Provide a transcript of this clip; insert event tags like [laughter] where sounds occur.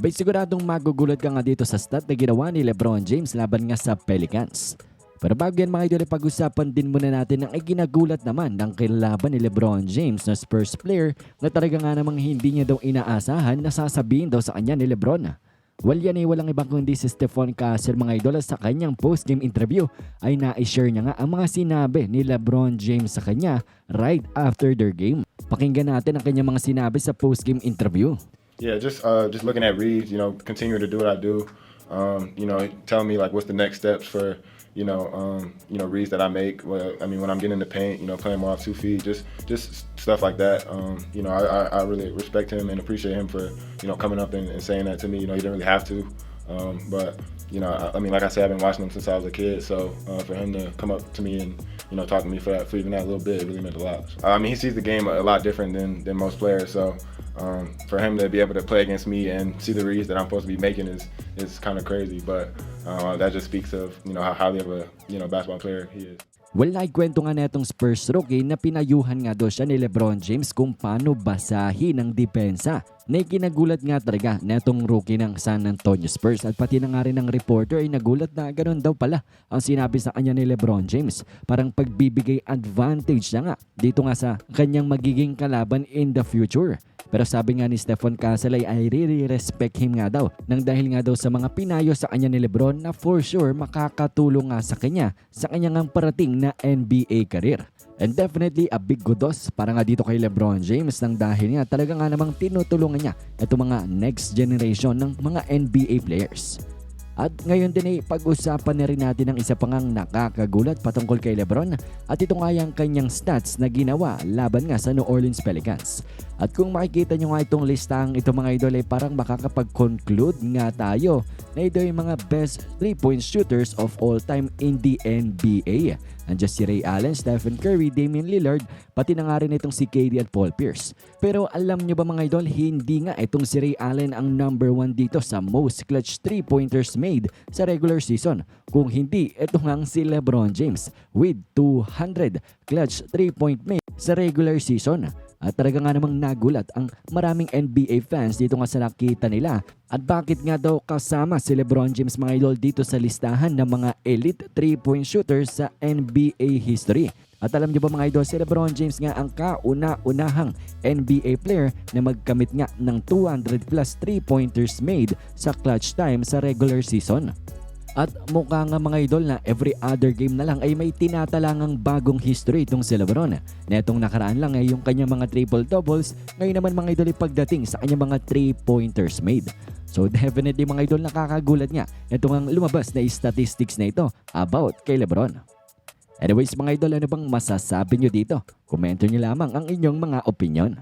Abay siguradong magugulat ka nga dito sa stat na ginawa ni Lebron James laban nga sa Pelicans. Pero bago yan mga idol, pag-usapan din muna natin ang iginagulat naman ng kilaban ni Lebron James na Spurs player na talaga nga namang hindi niya daw inaasahan na sasabihin daw sa kanya ni Lebron. Well yan ay walang ibang kundi si Stephon Castle mga idol sa kanyang post-game interview ay na-share niya nga ang mga sinabi ni Lebron James sa kanya right after their game. Pakinggan natin ang kanyang mga sinabi sa post-game interview. Yeah, just uh, just looking at reads, you know, continue to do what I do. Um, you know, telling me like what's the next steps for you know um, you know reads that I make. Well, I mean, when I'm getting in the paint, you know, playing more off two feet, just just stuff like that. Um, you know, I, I, I really respect him and appreciate him for you know coming up and, and saying that to me. You know, he didn't really have to, um, but you know, I, I mean, like I said, I've been watching him since I was a kid. So uh, for him to come up to me and you know talk to me for that, for even that little bit, it really meant a lot. I mean, he sees the game a, lot different than than most players. So um, for him to be able to play against me and see the reads that I'm supposed to be making is is kind of crazy. But uh, that just speaks of you know how highly of a you know basketball player he is. Well, naikwento nga netong Spurs rookie na pinayuhan nga daw siya ni Lebron James kung paano basahin ang depensa. Na ikinagulat nga talaga netong rookie ng San Antonio Spurs at pati na nga rin ng reporter ay nagulat na ganun daw pala ang sinabi sa kanya ni Lebron James. Parang pagbibigay advantage na nga dito nga sa kanyang magiging kalaban in the future. Pero sabi nga ni Stephen Castle ay I really respect him nga daw nang dahil nga daw sa mga pinayo sa kanya ni Lebron na for sure makakatulong nga sa kanya sa kanyang ang parating na NBA career. And definitely a big kudos para nga dito kay Lebron James nang dahil nga talaga nga namang tinutulungan niya itong mga next generation ng mga NBA players. At ngayon din ay pag-usapan na rin natin ang isa pang ang nakakagulat patungkol kay Lebron at ito nga yung kanyang stats na ginawa laban nga sa New Orleans Pelicans. At kung makikita nyo nga itong listang ito mga idol ay parang makakapag-conclude nga tayo na ito yung mga best 3-point shooters of all time in the NBA. Nandiyan si Ray Allen, Stephen Curry, Damian Lillard, pati na nga rin itong si KD at Paul Pierce. Pero alam nyo ba mga idol, hindi nga itong si Ray Allen ang number one dito sa most clutch 3-pointers made sa regular season. Kung hindi, ito nga si Lebron James with 200 clutch 3-point made sa regular season. At talaga nga namang nagulat ang maraming NBA fans dito nga sa nakita nila. At bakit nga daw kasama si Lebron James mga idol dito sa listahan ng mga elite 3-point shooters sa NBA history. At alam niyo ba mga idol, si Lebron James nga ang kauna-unahang NBA player na magkamit nga ng 200 plus 3-pointers made sa clutch time sa regular season. At mukha nga mga idol na every other game na lang ay may tinatalangang bagong history itong si Lebron. Netong nakaraan lang ay yung kanyang mga triple doubles, ngayon naman mga idol pagdating sa kanyang mga 3-pointers made. So [laughs] definitely mga idol nakakagulat nga itong ang lumabas na statistics na ito about kay Lebron. Anyways mga idol, ano bang masasabi nyo dito? Komento nyo lamang ang inyong mga opinion.